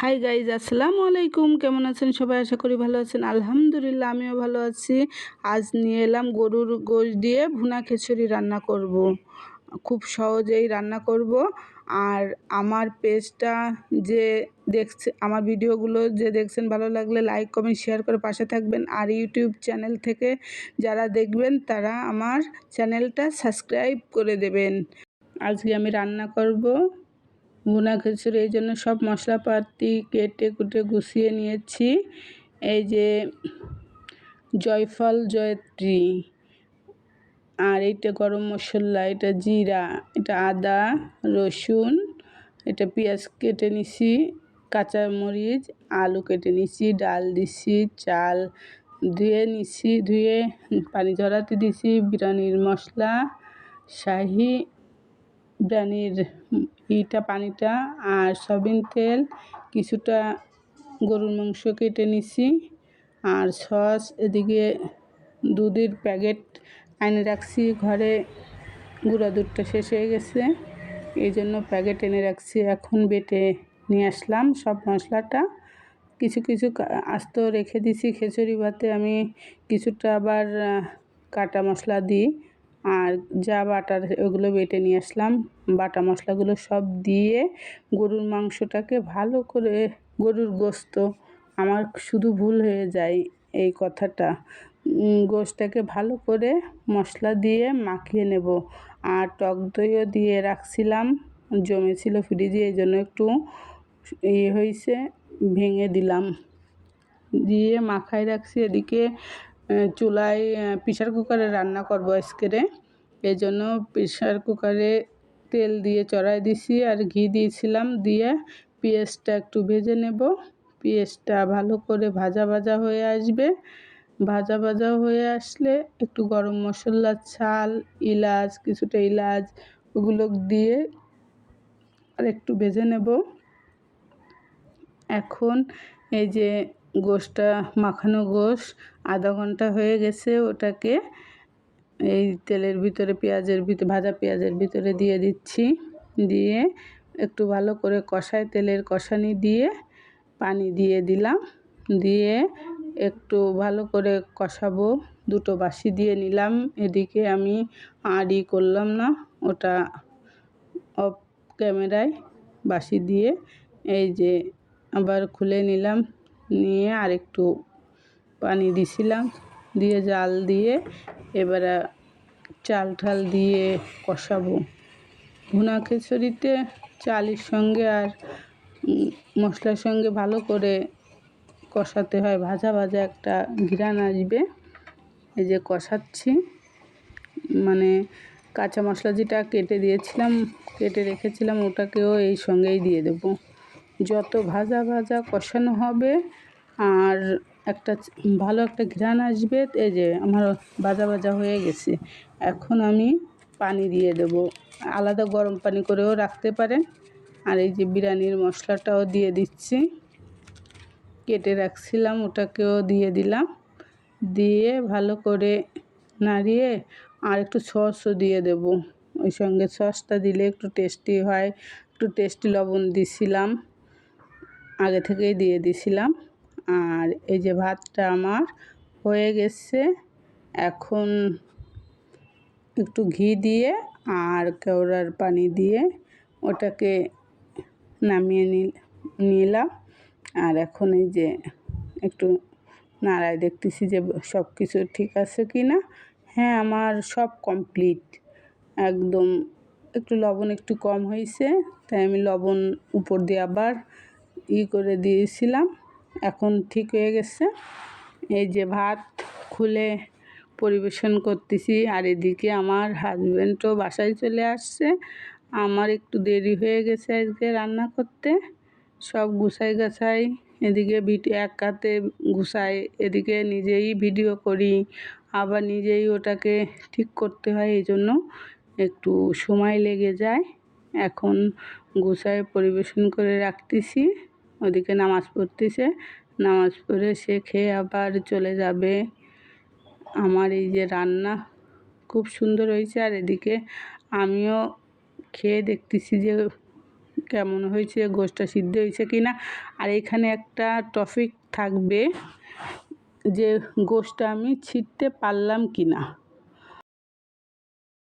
Hi guys আসসালামু আলাইকুম। কেমন আছেন সবাই? আশা করি ভালো আছেন। আলহামদুলিল্লাহ, আমিও ভালো আছি। আজ নিয়ে এলাম গরুর গোশ দিয়ে ভুনা খিচুড়ি রান্না করব। খুব সহজেই রান্না করব। আর আমার পেজটা যে দেখছে, আমার ভিডিওগুলো যে দেখছেন, ভালো লাগলে লাইক কমেন্ট শেয়ার করে পাশে থাকবেন। আর ইউটিউব চ্যানেল থেকে যারা দেখবেন, তারা আমার চ্যানেলটা সাবস্ক্রাইব করে দেবেন। আজকে আমি রান্না করব ভুনা খিচুড়ি, এই জন্য সব মশলাপাতি কেটে কুটে গুছিয়ে নিয়েছি। এই যে জয়ফল, জয়ত্রী আর এইটা গরম মশলা, এটা জিরা, এটা আদা, রসুন, এটা পেঁয়াজ কেটে নিছি, কাঁচা মরিচ, আলু কেটে নিছি, ডাল দিছি, চাল ধুয়ে নিছি, ধুয়ে পানি ঝরাতে দিছি, বিরিয়ানির মশলা, শাহি বিরিয়ানির ইটা পানিটা আর সয়াবিন তেল, কিছুটা গরুর মাংস কেটে নিছি আর সস এদিকে দুধের প্যাকেট এনে রাখছি, ঘরে গুঁড়া দুধটা শেষ হয়ে গেছে। এই জন্য প্যাকেট এনে রাখছি, এখন বেটে নিয়ে আসলাম সব মশলাটা। কিছু কিছু আস্ত রেখে দিছি, খিচুড়ি ভাতে আমি কিছুটা আবার কাটা মশলা দিই। আর যা বাটার ওগুলো বেটে নিয়ে আসলাম। বাটা মশলাগুলো সব দিয়ে গরুর মাংসটাকে ভালো করে গরুর গোস্ত, আমার শুধু ভুল হয়ে যায় এই কথাটা। গোশটাকে ভালো করে মশলা দিয়ে মাখিয়ে নেব। আর টক দইও দিয়ে রাখছিলাম, জমেছিল ফ্রিজে, এই জন্য একটু ইয়ে হয়েছে, ভেঙে দিলাম। দিয়ে মাখায় রাখছি এদিকে চুলায় প্রেশার কুকারে রান্না করব আজকেরে এই জন্য প্রেশার কুকারে তেল দিয়ে চড়াই দিছি আর ঘি দিয়েছিলাম দিয়ে পেঁয়াজটা একটু ভেজে নেব। পেঁয়াজটা ভালো করে ভাজা ভাজা হয়ে আসবে। ভাজা ভাজা হয়ে আসলে একটু গরম মশলা ছাল এলাচ, কিছুটা এলাচ ওগুলো দিয়ে আর একটু ভেজে নেব। এখন এই যে গোশটা মাখানো গোশ, আধা ঘণ্টা হয়ে গেছে ওটাকে। এই তেলের ভিতরে পেঁয়াজের ভিতরে ভাজা পেঁয়াজের ভিতরে দিয়ে দিচ্ছি। দিয়ে একটু ভালো করে কষায় তেলের কষানি দিয়ে পানি দিয়ে দিলাম। দিয়ে একটু ভালো করে কষাবো। দুটো বাসি দিয়ে নিলাম। এদিকে আমি আড়ি করলাম না, ওটা অফ ক্যামেরায় বাসি দিয়ে। এই যে আবার খুলে নিলাম। নিয়ে আর একটু পানি দিছিলাম, দিয়ে জাল দিয়ে এবারে চাল ঠাল দিয়ে কষাবো। ভুনা খিচুড়িতে চালের সঙ্গে আর মশলার সঙ্গে ভালো করে কষাতে হয়, ভাজা ভাজা একটা ঘিরান আসবে। এই যে কষাচ্ছি মানে কাঁচা মশলা যেটা কেটে দিয়েছিলাম, কেটে রেখেছিলাম ওটাকেও এই সঙ্গেই দিয়ে দেবো। যত ভাজা ভাজা কষানো হবে আর একটা ভালো একটা ঘ্রাণ আসবে, এই যে আমার ভাজা ভাজা হয়ে গেছে। এখন আমি পানি দিয়ে দেব। আলাদা গরম পানি করেও রাখতে পারেন। আর এই যে বিরিয়ানির মশলাটাও দিয়ে দিচ্ছি। কেটে রাখছিলাম, ওটাকেও দিয়ে দিলাম। দিয়ে ভালো করে নাড়িয়ে আর একটু সসও দিয়ে দেব। ওই সঙ্গে সসটা দিলে একটু টেস্টি হয়। একটু টেস্টি লবণ দিছিলাম। আগে থেকেই দিয়ে দিছিলাম। আর এই যে ভাতটা আমার হয়ে গেছে, এখন একটু ঘি দিয়ে আর কেওড়ার পানি দিয়ে ওটাকে নামিয়ে নিলাম। আর এখন এই যে একটু নাড়ায় দেখতেছি যে সব কিছু ঠিক আছে কি না হ্যাঁ আমার সব কমপ্লিট। একদম একটু লবণ একটু কম হয়েছে তাই আমি লবণ উপর দিয়ে আবার ই করে দিয়েছিলাম, এখন ঠিক হয়ে গেছে। এই যে ভাত খুলে পরিবেশন করতেছি, আর এদিকে আমার হাজব্যান্ডও বাসায় চলে আসছে। আমার একটু দেরি হয়ে গেছে আজকে রান্না করতে। সব গুছাই গাছাই এদিকে ভিডিও এক হাতে গুছাই, এদিকে নিজেই ভিডিও করি, আবার নিজেই ওটাকে ঠিক করতে হয়, এই জন্য একটু সময় লেগে যায়। এখন গুছায় পরিবেশন করে রাখতেছি। ওদিকে নামাজ পড়তেছে। নামাজ পড়ে সে খেয়ে আবার চলে যাবে। আমার এই যে রান্না খুব সুন্দর হয়েছে। আর এদিকে আমিও খেয়ে দেখতেছি যে কেমন হয়েছে, গোশটা সিদ্ধ হয়েছে কি না আর এখানে একটা টপিক থাকবে যে গোশটা আমি ছিটতে পারলাম কি না